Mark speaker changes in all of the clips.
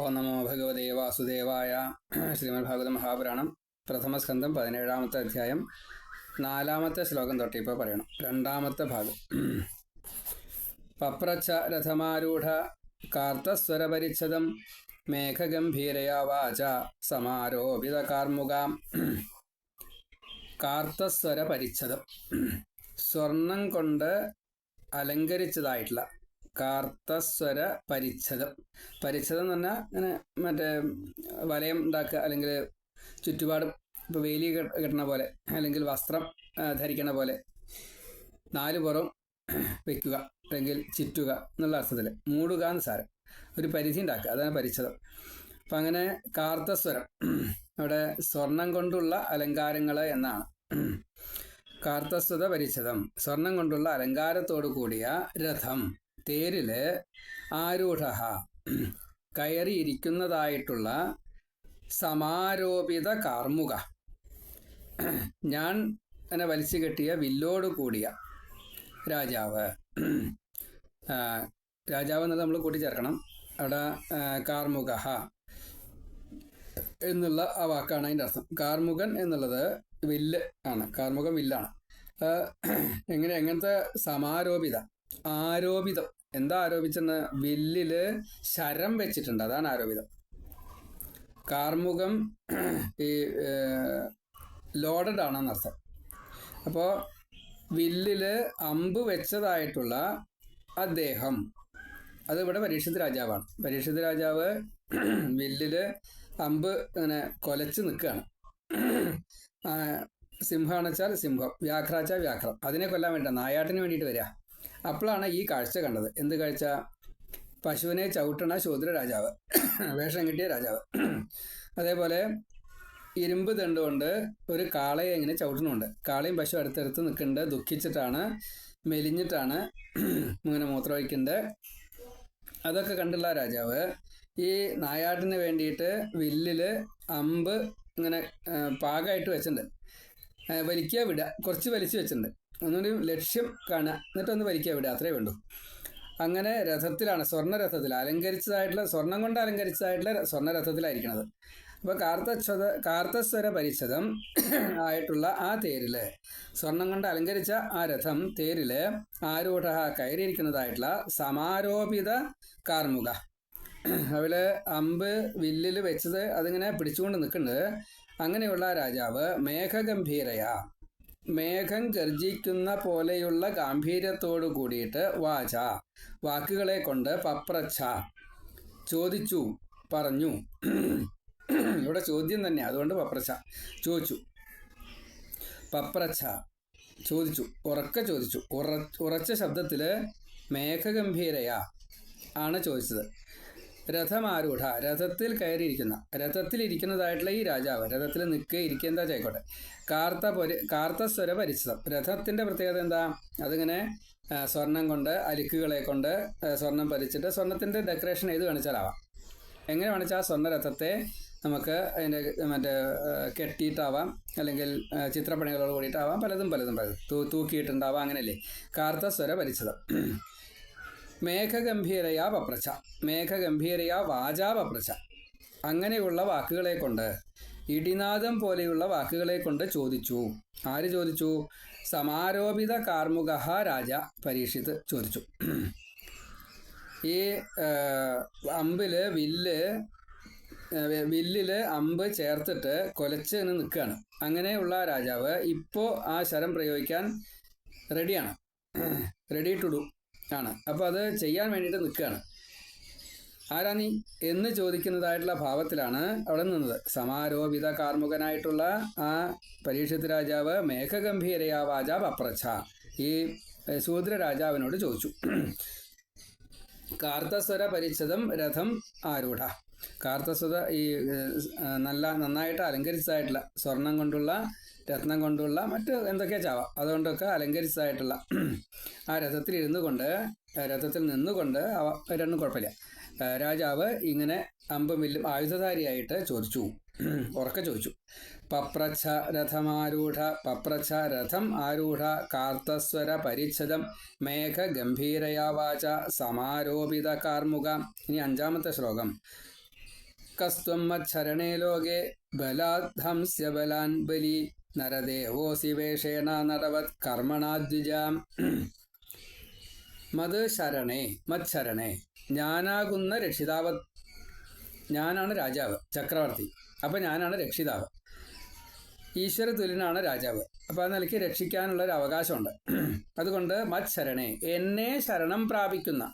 Speaker 1: ഓം നമോ ഭഗവതേ വാസുദേവായ ശ്രീമദ് ഭാഗവത മഹാപുരാണം പ്രഥമസ്കന്ധം പതിനേഴാമത്തെ അധ്യായം നാലാമത്തെ ശ്ലോകം തൊട്ട് ഇപ്പോൾ പറയണം. രണ്ടാമത്തെ ഭാഗം. പപ്രച്ഛ രഥമാരൂഢ കാർത്തസ്വരപരിച്ഛദം മേഘഗംഭീരയാ വാച സമാരോപിത കാർമുകാം. കാർത്തസ്വര പരിച്ഛദം സ്വർണം കൊണ്ട് അലങ്കരിച്ചതായിട്ടുള്ള കാർത്തസ്വര പരിച്ഛദം. പരിച്ഛദം എന്ന് പറഞ്ഞാൽ ഇങ്ങനെ മറ്റേ വലയം ഉണ്ടാക്കുക അല്ലെങ്കിൽ ചുറ്റുപാടും ഇപ്പോൾ വേലി കെട്ട- കെട്ടണ പോലെ അല്ലെങ്കിൽ വസ്ത്രം ധരിക്കണ പോലെ നാല് പുറം വെക്കുക അല്ലെങ്കിൽ ചുറ്റുക എന്നുള്ള അർത്ഥത്തിൽ മൂടുക എന്ന് സാരം. ഒരു പരിധി ഉണ്ടാക്കുക അതാണ് പരിച്ഛദം. അപ്പം അങ്ങനെ കാർത്തസ്വരം അവിടെ സ്വർണം കൊണ്ടുള്ള അലങ്കാരങ്ങൾ എന്നാണ്. കാർത്തസ്വത പരിച്ഛദം സ്വർണം കൊണ്ടുള്ള അലങ്കാരത്തോടു കൂടിയ രഥം. തേരിൽ ആരൂഢ. കയറിയിരിക്കുന്നതായിട്ടുള്ള സമാരോപിത കാർമുക. ഞാൻ എന്നെ വലിച്ചു കെട്ടിയ വില്ലോട് കൂടിയ രാജാവ്. രാജാവ് എന്നത് നമ്മൾ കൂട്ടിച്ചേർക്കണം. അവിടെ കാർമുക. എന്നുള്ള ആ വാക്കാണ് അതിന്റെ അർത്ഥം. കാർമുകൻ എന്നുള്ളത് വില്ല് ആണ്. കാർമുകൻ വില്ലാണ്. എങ്ങനെ? എങ്ങനത്തെ സമാരോപിത ആരോപിതം. എന്താ ആരോപിച്ചെന്ന്? വില്ലിൽ ശരം വെച്ചിട്ടുണ്ട്. അതാണ് ആരോപിതം. കാർമുകം ഈ ലോഡഡ് ആണെന്നർത്ഥം അപ്പോൾ വില്ലിൽ അമ്പ് വെച്ചതായിട്ടുള്ള അദ്ദേഹം അത് ഇവിടെ പരീക്ഷിത് രാജാവാണ്. പരീക്ഷിത് രാജാവ് വില്ലിൽ അമ്പ് ഇങ്ങനെ കൊലച്ച് നിൽക്കുകയാണ്. സിംഹമാണെച്ചാൽ സിംഹം. വ്യാഘ്രാച്ചാൽ വ്യാഘ്രം. അതിനെ കൊല്ലാൻ വേണ്ട നായാട്ടിന് വേണ്ടിയിട്ട് വരിക. അപ്പോഴാണ് ഈ കാഴ്ച കണ്ടത്. എന്ത് കാഴ്ച? പശുവിനെ ചവിട്ടണ ശൂദ്ര രാജാവ് വേഷം കിട്ടിയ രാജാവ്. അതേപോലെ ഇരുമ്പ് തണ്ടുകൊണ്ട് ഒരു കാളയെ ഇങ്ങനെ ചവിട്ടണമുണ്ട് കാളയും പശു അടുത്തടുത്ത് നിൽക്കുന്നുണ്ട്. ദുഃഖിച്ചിട്ടാണ് മെലിഞ്ഞിട്ടാണ് ഇങ്ങനെ മൂത്രമൊഴിക്കുന്നുണ്ട് അതൊക്കെ കണ്ടുള്ള രാജാവ് ഈ നായാട്ടിന് വേണ്ടിയിട്ട് വില്ലിൽ അമ്പ് ഇങ്ങനെ പാകമായിട്ട് വെച്ചിട്ടുണ്ട്. വലിക്കുക വിടുക കുറച്ച് വലിച്ചു വെച്ചിട്ടുണ്ട്. ഒന്നുകൂടി ലക്ഷ്യം കാണുക. എന്നിട്ടൊന്ന് വരിക്കുക വിടുക അത്രേ വേണ്ടൂ അങ്ങനെ രഥത്തിലാണ് സ്വർണ രഥത്തിൽ അലങ്കരിച്ചതായിട്ടുള്ള സ്വർണം കൊണ്ട് അലങ്കരിച്ചതായിട്ടുള്ള സ്വർണ രഥത്തിലായിരിക്കണത് അപ്പോൾ കാർത്തച്ഛത കാർത്തസ്വര പരിച്ഛദം ആയിട്ടുള്ള ആ തേരിൽ സ്വർണം കൊണ്ട് അലങ്കരിച്ച ആ രഥം തേരിൽ ആരൂഢ കയറിയിരിക്കുന്നതായിട്ടുള്ള സമാരോപിത കാർമുക. അവൾ അമ്പ് വില്ലിൽ വെച്ചത് അതിങ്ങനെ പിടിച്ചുകൊണ്ട് നിൽക്കുന്നുണ്ട്. അങ്ങനെയുള്ള രാജാവ് മേഘഗംഭീരയ. മേഘം ഗർജിക്കുന്ന പോലെയുള്ള ഗാംഭീര്യത്തോടു കൂടിയിട്ട് വാച. വാക്കുകളെ കൊണ്ട് പപ്രച്ഛ. ചോദിച്ചു പറഞ്ഞു. ഇവിടെ ചോദ്യം തന്നെ അതുകൊണ്ട് പപ്രച്ഛ. ചോദിച്ചു. പപ്രച്ഛ. ചോദിച്ചു. ഉറക്ക ചോദിച്ചു. ഉറ ഉറച്ച ശബ്ദത്തിൽ മേഘഗംഭീരയാ ആണ് ചോദിച്ചത്. രഥമാരൂഢ. രഥത്തിൽ കയറിയിരിക്കുന്ന രഥത്തിൽ ഇരിക്കുന്നതായിട്ടുള്ള ഈ രാജാവ് രഥത്തിൽ നിൽക്കുക ഇരിക്കുക എന്താ കാർത്ത പൊരി കാർത്തസ്വര പരിചിതം രഥത്തിന്റെ പ്രത്യേകത എന്താ? അതിങ്ങനെ സ്വർണം കൊണ്ട് അലുക്കുകളെ കൊണ്ട് സ്വർണം പരിച്ചിട്ട് സ്വർണത്തിന്റെ ഡെക്കറേഷൻ ഏത് കാണിച്ചാലാവാം എങ്ങനെ വേണിച്ചാൽ ആ സ്വർണരഥത്തെ നമുക്ക് അതിന്റെ മറ്റേ കെട്ടിയിട്ടാവാം അല്ലെങ്കിൽ ചിത്രപ്പണികളോട് കൂടിയിട്ടാവാം പലതും പലതും പലതും തൂ തൂക്കിയിട്ടുണ്ടാവാം അങ്ങനെയല്ലേ? കാർത്തസ്വര പരിചിതം മേഘഗംഭീരയാ പപ്രച്ച മേഘഗംഭീരയാ വാചാ പപ്രച്ച അങ്ങനെയുള്ള വാക്കുകളെ കൊണ്ട് ഇടിനാദം പോലെയുള്ള വാക്കുകളെ കൊണ്ട് ചോദിച്ചു. ആര് ചോദിച്ചു? സമാരോപിത കാർമുക രാജ പരീക്ഷിത് ചോദിച്ചു. ഈ അമ്പിൽ വില്ല് വില്ലിൽ അമ്പ് ചേർത്തിട്ട് കൊലച്ച് ഇങ്ങനെ നിൽക്കുകയാണ്. അങ്ങനെയുള്ള രാജാവ് ഇപ്പോൾ ആ ശരം പ്രയോഗിക്കാൻ റെഡിയാണ് റെഡി ടു ഡു ആണ്. അപ്പോൾ അത് ചെയ്യാൻ വേണ്ടിയിട്ട് നിൽക്കുകയാണ്. ആരാ നീ? എന്ന് ചോദിക്കുന്നതായിട്ടുള്ള ഭാവത്തിലാണ് അവിടെ നിന്നത്. സമാരോപിത കാർമുകനായിട്ടുള്ള ആ പരീക്ഷത്ത് രാജാവ് മേഘഗംഭീരയാ വാജാവ് അപ്രച്ഛ ഈ ശൂദ്ര രാജാവിനോട് ചോദിച്ചു. കാർത്തസ്വര പരിച്ഛദം രഥം ആരൂഢ? കാർത്തസ്വത ഈ നല്ല നന്നായിട്ട് അലങ്കരിച്ചതായിട്ടുള്ള സ്വർണം കൊണ്ടുള്ള രത്നം കൊണ്ടുള്ള മറ്റ് എന്തൊക്കെ ചാവ. അതുകൊണ്ടൊക്കെ അലങ്കരിച്ചതായിട്ടുള്ള ആ രഥത്തിൽ ഇരുന്നു കൊണ്ട് രഥത്തിൽ നിന്നുകൊണ്ട് അവ രണ്ടും കുഴപ്പമില്ല. രാജാവ് ഇങ്ങനെ അമ്പും ആയുധധാരിയായിട്ട് ചോദിച്ചു. ഉറക്കെ ചോദിച്ചു. പപ്രച്ഛ രഥമാരൂഢ പപ്രച്ഛ രഥം ആരൂഢ കാർത്തസ്വര പരിച്ഛദം മേഘ ഗംഭീരയാവാച സമാരോപിത കാർമുക. ഇനി അഞ്ചാമത്തെ ശ്ലോകം. കസ്ത്വം മച്ഛരണേ ലോകെ ബലാധംസ്യ ബലാൻ ബലി നരദേവോസി വേഷേണ നടവത് കർമ്മണാദ്വിജാം. മത് ശരണേ മത്സരണേ ഞാനാകുന്ന രക്ഷിതാവ് ഞാനാണ് രാജാവ് ചക്രവർത്തി. അപ്പം ഞാനാണ് രക്ഷിതാവ്. ഈശ്വര തുല്യനാണ് രാജാവ്. അപ്പോൾ ആ നിലയ്ക്ക് രക്ഷിക്കാനുള്ള ഒരു അവകാശമുണ്ട്. അതുകൊണ്ട് മത് ശരണേ എന്നെ ശരണം പ്രാപിക്കുന്ന.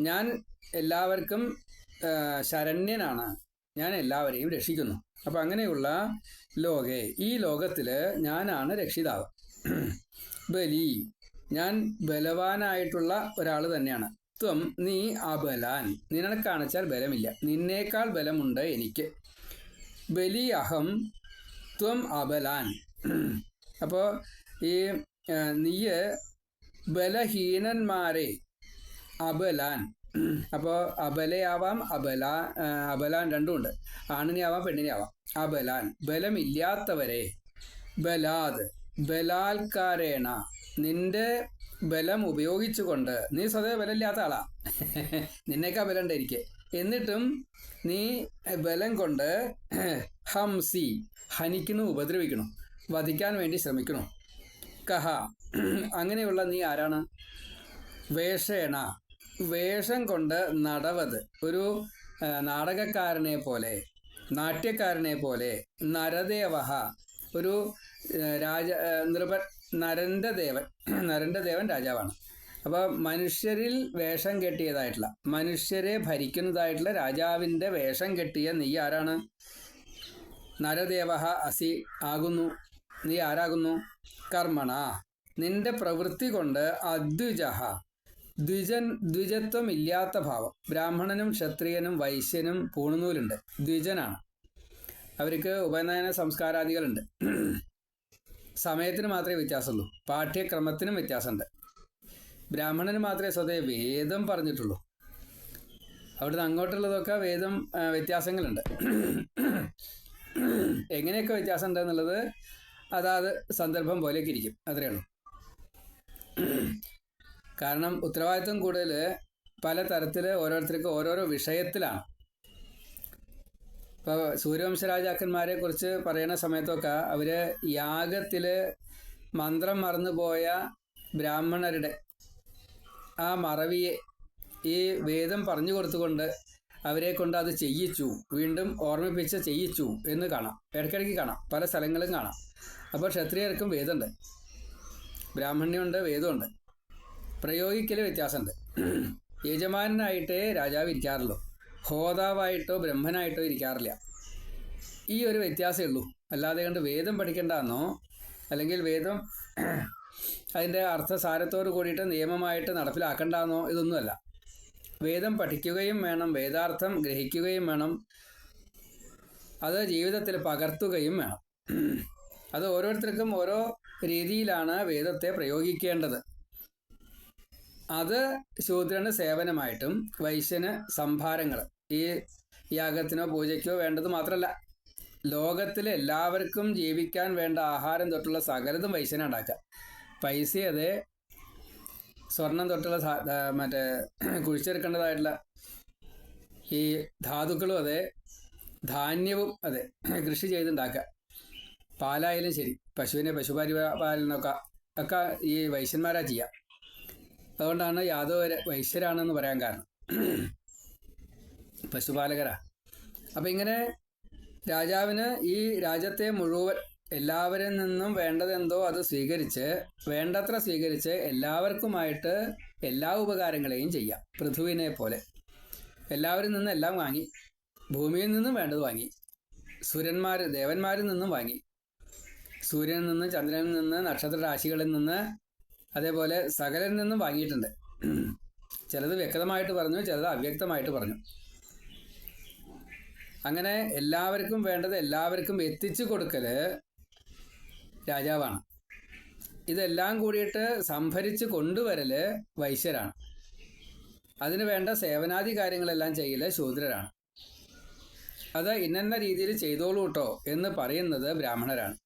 Speaker 1: ഞാൻ എല്ലാവർക്കും ശരണ്യനാണ്. ഞാൻ എല്ലാവരെയും രക്ഷിക്കുന്നു. അപ്പം അങ്ങനെയുള്ള ലോകെ ഈ ലോകത്തിൽ ഞാനാണ് രക്ഷിതാവ്. ബലി. ഞാൻ ബലവാനായിട്ടുള്ള ഒരാൾ തന്നെയാണ്. ത്വം നീ അബലാൻ. നിനക്കാണിച്ചാൽ ബലമില്ല. നിന്നേക്കാൾ ബലമുണ്ട് എനിക്ക്. ബലി അഹം ത്വം അബലാൻ. അപ്പോൾ ഈ നീയ് ബലഹീനന്മാരെ അബലാൻ. അപ്പോൾ അബലയാവാം അബല അബലാൻ രണ്ടും ഉണ്ട് ആണിനെയാവാം പെണ്ണിനെയാവാം. അബലാൻ ബലമില്ലാത്തവരെ ബലാത് ബലാൽക്കാരേണ നിന്റെ ബലം ഉപയോഗിച്ചുകൊണ്ട് നീ സ്വതവേ ബലമില്ലാത്ത ആളാ. നിന്നേക്കാ ബലം ഉണ്ടായിരിക്കെ. എന്നിട്ടും നീ ബലം കൊണ്ട് ഹംസി ഹനിക്കുന്നു ഉപദ്രവിക്കണം വധിക്കാൻ വേണ്ടി ശ്രമിക്കണം കഹ അങ്ങനെയുള്ള നീ ആരാണ്? വേഷേണ വേഷം കൊണ്ട് നടവത്. ഒരു നാടകക്കാരനെ പോലെ നാട്യക്കാരനെ പോലെ നരദേവഹ ഒരു രാജ നൃപ നരന്റെ ദേവൻ നരന്റെ ദേവൻ രാജാവാണ്. അപ്പോൾ മനുഷ്യരിൽ വേഷം കെട്ടിയതായിട്ടുള്ള മനുഷ്യരെ ഭരിക്കുന്നതായിട്ടുള്ള രാജാവിന്റെ വേഷം കെട്ടിയ നീ ആരാണ്? നരദേവഹ അസി ആകുന്നു. നീ ആരാകുന്നു? കർമ്മണ. നിന്റെ പ്രവൃത്തി കൊണ്ട് അദ്വിജഹ. ദ്വിജൻ ദ്വിജത്വം ഇല്ലാത്ത ഭാവം. ബ്രാഹ്മണനും ക്ഷത്രിയനും വൈശ്യനും പൂണുന്നൂലുണ്ട് ദ്വിജനാണ്. അവർക്ക് ഉപനയന സംസ്കാരാദികളുണ്ട്. സമയത്തിന് മാത്രമേ വ്യത്യാസമുള്ളൂ. പാഠ്യക്രമത്തിനും വ്യത്യാസമുണ്ട്. ബ്രാഹ്മണന് മാത്രമേ സ്വതേ വേദം പറഞ്ഞിട്ടുള്ളൂ. അവിടുന്ന് അങ്ങോട്ടുള്ളതൊക്കെ വേദം വ്യത്യാസങ്ങളുണ്ട്. എങ്ങനെയൊക്കെ വ്യത്യാസം ഉണ്ടെന്നുള്ളത് അതാത് സന്ദർഭം പോലെയൊക്കെ ഇരിക്കും. അത്രയേ ഉള്ളൂ. കാരണം ഉത്തരവാദിത്വം കൂടുതൽ പല തരത്തിൽ ഓരോരുത്തർക്ക് ഓരോരോ വിഷയത്തിലാണ്. ഇപ്പോൾ സൂര്യവംശ രാജാക്കന്മാരെ കുറിച്ച് പറയുന്ന സമയത്തൊക്കെ അവർ യാഗത്തിൽ മന്ത്രം മറന്നുപോയ ബ്രാഹ്മണരുടെ ആ മറവിയെ ഈ വേദം പറഞ്ഞു കൊടുത്തുകൊണ്ട് അവരെ കൊണ്ട് അത് ചെയ്യിച്ചു. വീണ്ടും ഓർമ്മിപ്പിച്ച് ചെയ്യിച്ചു എന്ന് കാണാം. ഇടയ്ക്കിടയ്ക്ക് കാണാം. പല സ്ഥലങ്ങളും കാണാം. അപ്പോൾ ക്ഷത്രിയർക്കും വേദമുണ്ട്. ബ്രാഹ്മണ്യമുണ്ട് വേദമുണ്ട്. പ്രയോഗിക്കൽ വ്യത്യാസമുണ്ട്. യജമാനായിട്ടേ രാജാവ് ഇരിക്കാറുള്ളൂ. ഹോതാവായിട്ടോ ബ്രഹ്മനായിട്ടോ ഇരിക്കാറില്ല. ഈ ഒരു വ്യത്യാസമേ ഉള്ളൂ. അല്ലാതെ കണ്ട് വേദം പഠിക്കേണ്ടെന്നോ അല്ലെങ്കിൽ വേദം അതിന്റെ അർത്ഥസാരത്തോട് കൂടിയിട്ട് നിയമമായിട്ട് നടപ്പിലാക്കണ്ടെന്നോ ഇതൊന്നുമല്ല. വേദം പഠിക്കുകയും വേണം വേദാർത്ഥം ഗ്രഹിക്കുകയും വേണം അത് ജീവിതത്തിൽ പകർത്തുകയും വേണം. അത് ഓരോരുത്തർക്കും ഓരോ രീതിയിലാണ് വേദത്തെ പ്രയോഗിക്കേണ്ടത്. അത് ശൂദ്രന് സേവനമായിട്ടും വൈശ്യന് സംഭാരങ്ങൾ ഈ യാഗത്തിനോ പൂജയ്ക്കോ വേണ്ടത് മാത്രമല്ല ലോകത്തിലെ എല്ലാവർക്കും ജീവിക്കാൻ വേണ്ട ആഹാരം തൊട്ടുള്ള സകലതും വൈശ്യന ഉണ്ടാക്കുക. പൈസ അത് സ്വർണം തൊട്ടുള്ള മറ്റേ കുഴിച്ചെടുക്കേണ്ടതായിട്ടുള്ള ഈ ധാതുക്കളും അതെ ധാന്യവും അതെ കൃഷി ചെയ്തുണ്ടാക്കുക. പാലായാലും ശരി പശുവിനെ പശുപരിപാലനമൊക്കെ ഒക്കെ ഈ വൈശ്യന്മാരാ ചെയ്യുക. അതുകൊണ്ടാണ് യാദവര് വൈശ്യരാണെന്ന് പറയാൻ കാരണം. പശുപാലകരാ. അപ്പം ഇങ്ങനെ രാജാവിന് ഈ രാജ്യത്തെ മുഴുവൻ എല്ലാവരിൽ നിന്നും വേണ്ടതെന്തോ അത് സ്വീകരിച്ച് വേണ്ടത്ര സ്വീകരിച്ച് എല്ലാവർക്കുമായിട്ട് എല്ലാ ഉപകാരങ്ങളെയും ചെയ്യാം. പൃഥുവിനെ പോലെ. എല്ലാവരിൽ നിന്നും എല്ലാം വാങ്ങി. ഭൂമിയിൽ നിന്നും വേണ്ടത് വാങ്ങി. സൂര്യന്മാർ ദേവന്മാരിൽ നിന്നും വാങ്ങി. സൂര്യനിൽ നിന്ന് ചന്ദ്രനിൽ നിന്ന് നക്ഷത്ര രാശികളിൽ നിന്ന് അതേപോലെ സകലിൽ നിന്നും വാങ്ങിയിട്ടുണ്ട്. ചിലത് വ്യക്തമായിട്ട് പറഞ്ഞു ചിലത് അവ്യക്തമായിട്ട് പറഞ്ഞു. അങ്ങനെ എല്ലാവർക്കും വേണ്ടത് എല്ലാവർക്കും എത്തിച്ചു കൊടുക്കൽ രാജാവാണ്. ഇതെല്ലാം കൂടിയിട്ട് സംഭരിച്ച് കൊണ്ടുവരൽ വൈശ്യരാണ്. അതിന് വേണ്ട സേവനാദി കാര്യങ്ങളെല്ലാം ചെയ്യൽ ശൂദ്രരാണ്. അത് ഇന്നെന്ന രീതിയിൽ ചെയ്തോളൂട്ടോ എന്ന് പറയുന്നത് ബ്രാഹ്മണരാണ്.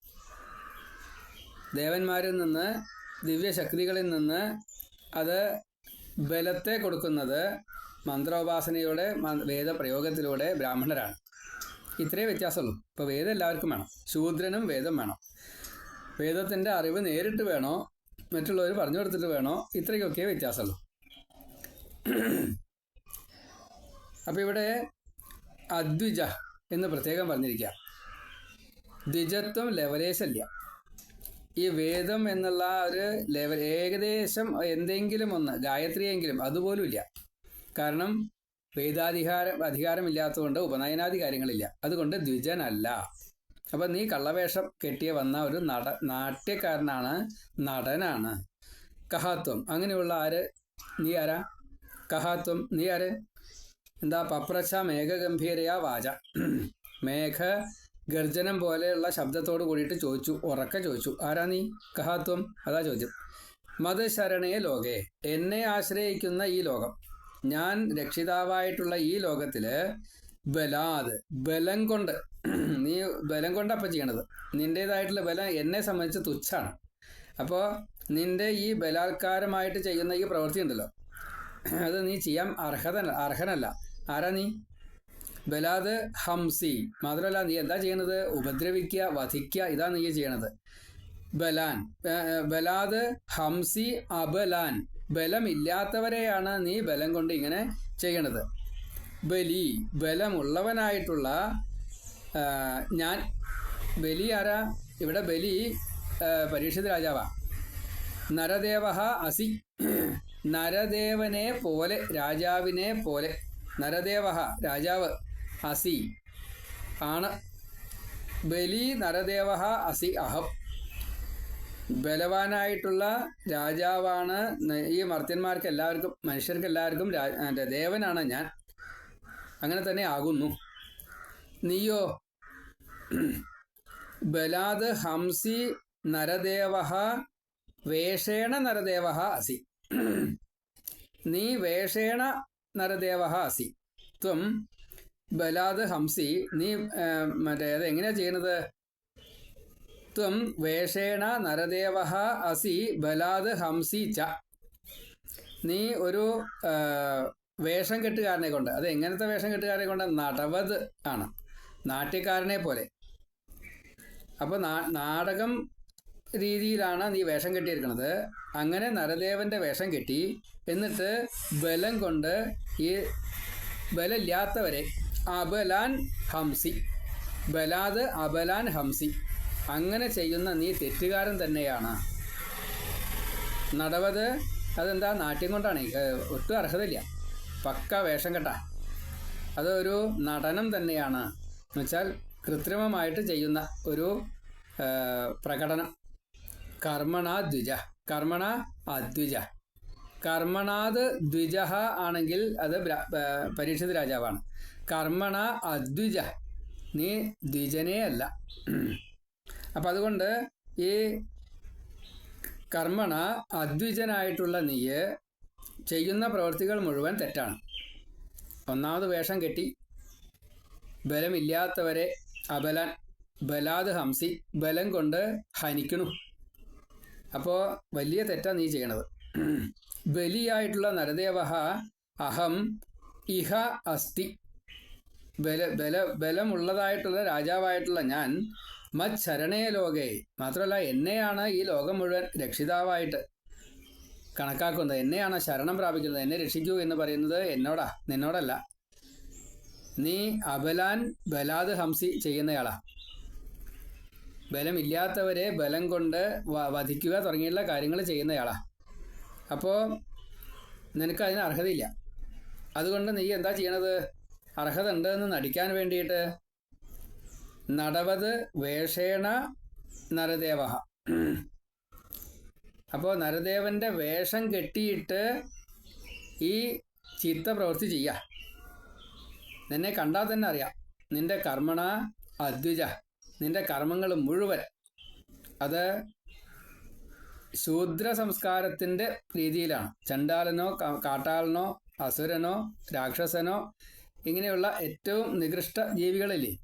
Speaker 1: ദേവന്മാരിൽ നിന്ന് ദിവ്യശക്തികളിൽ നിന്ന് അത് ബലത്തെ കൊടുക്കുന്നത് മന്ത്രോപാസനയുടെ വേദപ്രയോഗത്തിലൂടെ ബ്രാഹ്മണരാണ്. ഇത്രേ വ്യത്യാസമുള്ളൂ. ഇപ്പോൾ വേദം എല്ലാവർക്കും വേണം. ശൂദ്രനും വേദം വേണം. വേദത്തിന്റെ അറിവ് നേരിട്ട് വേണോ മറ്റുള്ളവർ പറഞ്ഞു കൊടുത്തിട്ട് വേണോ ഇത്രയൊക്കെ വ്യത്യാസമുള്ളൂ. അപ്പോൾ ഇവിടെ അദ്വിജ എന്ന് പ്രത്യേകം പറഞ്ഞിരിക്കുക. ദ്വിജത്വം ലെവലേശല്ല ഈ വേദം എന്നുള്ള ഒരു ലെവൽ ഏകദേശം എന്തെങ്കിലും ഒന്ന് ഗായത്രിയെങ്കിലും അതുപോലും ഇല്ല കാരണം വേദാധികാരം അധികാരമില്ലാത്തതുകൊണ്ട് ഉപനയനാദി കാര്യങ്ങളില്ല. അതുകൊണ്ട് ദ്വിജനല്ല. അപ്പം നീ കള്ളവേഷം കെട്ടിയ വന്ന ഒരു നട നാട്യക്കാരനാണ് നടനാണ്. കഹാത്വം. അങ്ങനെയുള്ള ആര്? നീ ആരാ? കഹാത്വം. നീ ആര്? എന്താ പപ്രച്ച മേഘഗംഭീരയാ വാച. മേഘ ഗർജനം പോലെയുള്ള ശബ്ദത്തോട് കൂടിയിട്ട് ചോദിച്ചു ഉറക്കെ ചോദിച്ചു ആരാ നീ? കഹാത്വം അതാ ചോദ്യം. മതശരണയെ ലോകേ എന്നെ ആശ്രയിക്കുന്ന ഈ ലോകം. ഞാൻ രക്ഷിതാവായിട്ടുള്ള ഈ ലോകത്തിൽ ബലാത് ബലം കൊണ്ട് നീ ബലം കൊണ്ടപ്പം ചെയ്യണത്. നിന്റേതായിട്ടുള്ള ബലം എന്നെ സംബന്ധിച്ച് തുച്ഛാണ്. അപ്പോൾ നിന്റെ ഈ ബലാത്കാരമായിട്ട് ചെയ്യുന്ന ഈ പ്രവൃത്തി ഉണ്ടല്ലോ. അത് നീ ചെയ്യാൻ അർഹത അർഹനല്ല. ആരാ നീ? ബലാത് ഹംസി. മാത്രമല്ല നീ എന്താ ചെയ്യുന്നത്? ഉപദ്രവിക്കുക വധിക്കുക ഇതാ നീ ചെയ്യണത്. ബലാൻ. ബലാദ് ഹംസി അബലാൻ. ബലമില്ലാത്തവരെയാണ് നീ ബലം കൊണ്ട് ഇങ്ങനെ ചെയ്യണത്. ബലി. ബലമുള്ളവനായിട്ടുള്ള ഞാൻ ബലി ആരാ? ഇവിടെ ബലി പരീക്ഷിത് രാജാവാ. നരദേവ അസി നരദേവനെ പോലെ രാജാവിനെ പോലെ. നരദേവ രാജാവ്. അസി ആണ് ബലി നരദേവ അസി അഹം. ബലവാനായിട്ടുള്ള രാജാവാണ് ഈ മർത്യന്മാർക്ക് എല്ലാവർക്കും മനുഷ്യർക്ക് എല്ലാവർക്കും ദേവനാണ് ഞാൻ. അങ്ങനെ തന്നെ ആകുന്നു. നീയോ ബലാത് ഹംസി നരദേവ വേഷേണ നരദേവ അസി. നീ വേഷേണ നരദേവ അസി. ത്വം ബലാത് ഹംസി നീ മറ്റേ അത് എങ്ങനെയാ ചെയ്യണത്? ത്വം വേഷേണ നരദേവ അസി ബലാദ് ഹംസി ച. നീ ഒരു വേഷം കെട്ടുകാരനെ കൊണ്ട് അത് എങ്ങനത്തെ വേഷം കെട്ടുകാരനെ കൊണ്ട്? നടവത് ആണ്. നാട്യക്കാരനെ പോലെ. അപ്പോൾ നാടകം രീതിയിലാണ് നീ വേഷം കെട്ടിയിരിക്കുന്നത്. അങ്ങനെ നരദേവന്റെ വേഷം കെട്ടി എന്നിട്ട് ബലം കൊണ്ട് ഈ ബലമില്ലാത്തവരെ അബലാൻ ഹംസി. ബലാദ് അബലാൻ ഹംസി. അങ്ങനെ ചെയ്യുന്ന നീ തെറ്റുകാരൻ തന്നെയാണ്. നടവത് അതെന്താ? നാട്യം കൊണ്ടാണ്. ഒട്ടും അർഹതയില്ല. പക്ക വേഷം കെട്ട. അതൊരു നടനം തന്നെയാണ്. എന്നുവെച്ചാൽ കൃത്രിമമായിട്ട് ചെയ്യുന്ന ഒരു പ്രകടനം. കർമ്മണ ദ്വിജ. കർമ്മണ അദ്വിജ. കർമ്മണാത് ദ്വിജ ആണെങ്കിൽ അത് പരീക്ഷിത് രാജാവാണ്. കർമ്മണ അദ്വിജ. നീ ദ്വിജനേ അല്ല അപ്പം അതുകൊണ്ട് ഈ കർമ്മണ അദ്വിജനായിട്ടുള്ള നീ ചെയ്യുന്ന പ്രവൃത്തികൾ മുഴുവൻ തെറ്റാണ്. ഒന്നാമത് വേഷം കെട്ടി ബലമില്ലാത്തവരെ അബലൻ ബലാത് ഹംസി ബലം കൊണ്ട് ഹനിക്കണു അപ്പോൾ വലിയ തെറ്റാണ് നീ ചെയ്യണത്. ബലിയായിട്ടുള്ള നരദേവ അഹം ഇഹ അസ്തി. ബല ബല ബലമുള്ളതായിട്ടുള്ള രാജാവായിട്ടുള്ള ഞാൻ മച്ചരണേ ലോകേ മാത്രമല്ല എന്നെയാണ് ഈ ലോകം മുഴുവൻ രക്ഷിതാവായിട്ട് കണക്കാക്കുന്നത്. എന്നെയാണ് ശരണം പ്രാപിക്കുന്നത്. എന്നെ രക്ഷിക്കൂ എന്ന് പറയുന്നത് എന്നോടാ നിന്നോടല്ല. നീ അബലാൻ ബലാത് ഹംസി ചെയ്യുന്നയാളാ. ബലമില്ലാത്തവരെ ബലം കൊണ്ട് വധിക്കുക തുടങ്ങിയുള്ള കാര്യങ്ങൾ ചെയ്യുന്നയാളാ. അപ്പോൾ നിനക്ക് അതിന് അർഹതയില്ല. അതുകൊണ്ട് നീ എന്താ ചെയ്യണത്? അർഹത ഉണ്ട് എന്ന് നടിക്കാൻ വേണ്ടിയിട്ട്. നടവത് വേഷേണ നരദേവ അപ്പോൾ നരദേവന്റെ വേഷം കെട്ടിയിട്ട് ഈ ചീത്ത പ്രവൃത്തി ചെയ്യുക നിന്നെ കണ്ടാൽ തന്നെ അറിയാം. നിന്റെ കർമ്മണ അദ്വിജ നിന്റെ കർമ്മങ്ങൾ മുഴുവൻ അത് ശൂദ്ര സംസ്കാരത്തിന്റെ രീതിയിലാണ് ചണ്ടാലനോ കാട്ടാളനോ അസുരനോ രാക്ഷസനോ ഇങ്ങനെയുള്ള ഏറ്റവും നികൃഷ്ട ജീവികളില്ലേ?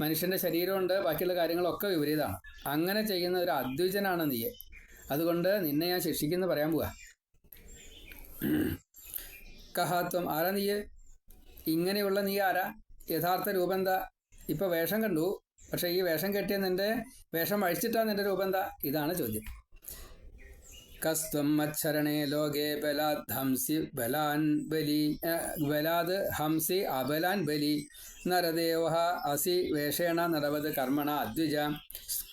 Speaker 1: മനുഷ്യന്റെ ശരീരമുണ്ട് ബാക്കിയുള്ള കാര്യങ്ങളൊക്കെ വിപരീതമാണ്. അങ്ങനെ ചെയ്യുന്ന ഒരു അദ്വിജനാണ് നീ അതുകൊണ്ട് നിന്നെ ഞാൻ ശിക്ഷിക്കുന്നു പറയാൻ പോവാ. കഹാത്വം ആരാ നീ ഇങ്ങനെയുള്ള നീ ആരാ? യഥാർത്ഥ രൂപം എന്താ? ഇപ്പൊ വേഷം കണ്ടു. പക്ഷെ ഈ വേഷം കെട്ടിയ നിന്റെ വേഷം അഴിച്ചിട്ടാ നിന്റെ രൂപം എന്താ? ഇതാണ് ചോദ്യം. കസ്ത്വം മച്ഛരണേ ലോകേ ബലാത് ഹംസി ബലാൻ ബലി ബലാത് ഹംസി അബലാൻ ബലി നരദേവ അസി വേഷേണ കർമ്മണ അദ്വിജ.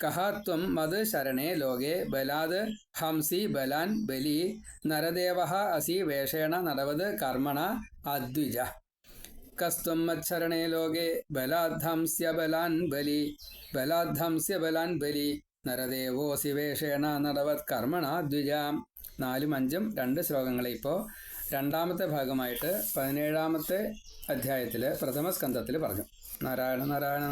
Speaker 1: കഹത്വം മത് ശരണേ ലോകേ ബലാത് ഹംസി ബലാൻ ബലി നരദേവ അസി വേഷേണ കർമ്മണ അദ്വിജ. കസ്ത്വം മച്ഛരണേ ലോകേ ബലാധംസ്യ ബലാൻ ബലി ബലാധംസ്യ ബലാൻ ബലി നരദേവോസി വേഷേണ നടവത് കർമ്മണ ദ്വിജാം. നാലും അഞ്ചും രണ്ട് ശ്ലോകങ്ങളെ ഇപ്പോൾ രണ്ടാമത്തെ ഭാഗമായിട്ട് പതിനേഴാമത്തെ അധ്യായത്തിൽ പ്രഥമ സ്കന്ധത്തിൽ പറഞ്ഞു. നാരായണ നാരായണ